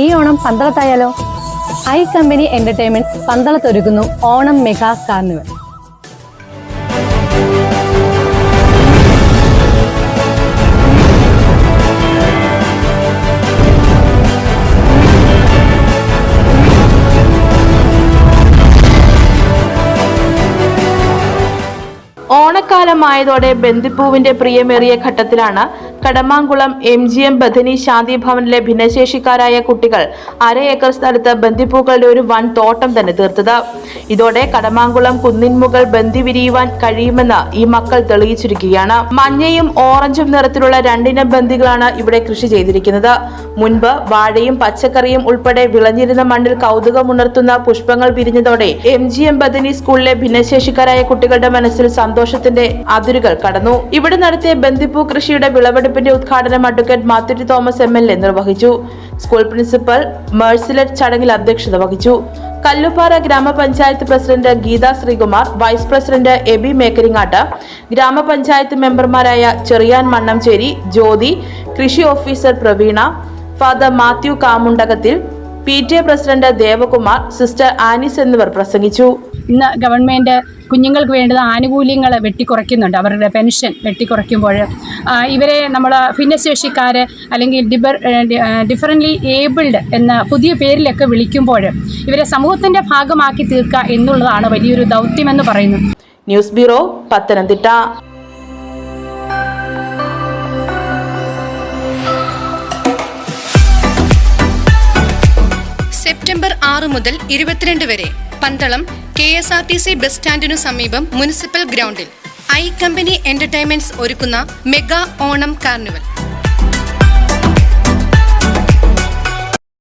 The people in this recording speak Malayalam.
ഈ ഓണം പന്തളത്തായാലോ? ഐ കമ്പനി എന്റർടൈൻമെന്റ്സ് പന്തളത്തൊരുക്കുന്നു ഓണം മെഗാ കാർണിവൽ. ഓണക്കാലമായതോടെ ബന്ദിപ്പൂവിന്റെ പ്രിയമേറിയ ഘട്ടത്തിലാണ് Kadamankulam M G M Bethany Shanti ഭവനിലെ ഭിന്നശേഷിക്കാരായ കുട്ടികൾ അര ഏക്കർ സ്ഥലത്ത് ബന്ദിപ്പൂക്കളുടെ ഒരു വൻ തോട്ടം തന്നെ തീർത്തത്. ഇതോടെ കടമാങ്കുളം കുന്നിൻമുകൾ ബന്ദി വിരിയുവാൻ കഴിയുമെന്ന് ഈ മക്കൾ തെളിയിച്ചിരിക്കുകയാണ്. മഞ്ഞയും ഓറഞ്ചും നിറത്തിലുള്ള രണ്ടിനം ബന്ദികളാണ് ഇവിടെ കൃഷി ചെയ്തിരിക്കുന്നത്. മുൻപ് വാഴയും പച്ചക്കറിയും ഉൾപ്പെടെ വിളഞ്ഞിരുന്ന മണ്ണിൽ കൗതുകമുണർത്തുന്ന പുഷ്പങ്ങൾ വിരിഞ്ഞതോടെ എം ജി എം ബദനി സ്കൂളിലെ ഭിന്നശേഷിക്കാരായ കുട്ടികളുടെ മനസ്സിൽ സന്തോഷത്തിന്റെ അതിരുകൾ കടന്നു. ഇവിടെ നടത്തിയ ബന്ദിപ്പൂ കൃഷിയുടെ വിളവെടുപ്പിന്റെ ഉദ്ഘാടനം advocate മാത്തുരി Thomas M L A നിർവഹിച്ചു. സ്കൂൾ പ്രിൻസിപ്പൽ മേഴ്സിലറ്റ് ചടങ്ങിൽ അധ്യക്ഷത വഹിച്ചു. കല്ലുപ്പാറ ഗ്രാമപഞ്ചായത്ത് president Geetha Sreekumar vice president Eby Mekkaringattu ഗ്രാമപഞ്ചായത്ത് മെമ്പർമാരായ ചെറിയാൻ മണ്ണംചേരി ജ്യോതി കൃഷി officer Praveena father Mathew Kamundakathil P T A president Devakumar sister Anis എന്നിവർ പ്രസംഗിച്ചു. ഇന്ന് ഗവൺമെന്റ് കുഞ്ഞുങ്ങൾക്ക് വേണ്ടുന്ന ആനുകൂല്യങ്ങൾ വെട്ടിക്കുറയ്ക്കുന്നുണ്ട്. അവരുടെ പെൻഷൻ വെട്ടിക്കുറയ്ക്കുമ്പോൾ ഇവരെ നമ്മൾ ഭിന്നശേഷിക്കാർ അല്ലെങ്കിൽ ഡിബർ ഡിഫറന്റ്ലി ഏബിൾഡ് എന്ന പുതിയ പേരിലൊക്കെ വിളിക്കുമ്പോൾ ഇവരെ സമൂഹത്തിന്റെ ഭാഗമാക്കി തീർക്കുക എന്നുള്ളതാണ് വലിയൊരു ദൗത്യമെന്ന് പറയുന്നു ന്യൂസ് ബ്യൂറോ പത്തനംതിട്ട. സെപ്റ്റംബർ ആറ് മുതൽ ഇരുപത്തിരണ്ട് വരെ Pandalam K S R T C bus സ്റ്റാൻഡിനു സമീപം മുനിസിപ്പൽ ഗ്രൗണ്ടിൽ. ഐ കമ്പനി എന്റർടൈൻമെന്റ്സ് ഒരുക്കുന്ന മെഗാ ഓണം കാർണിവൽ.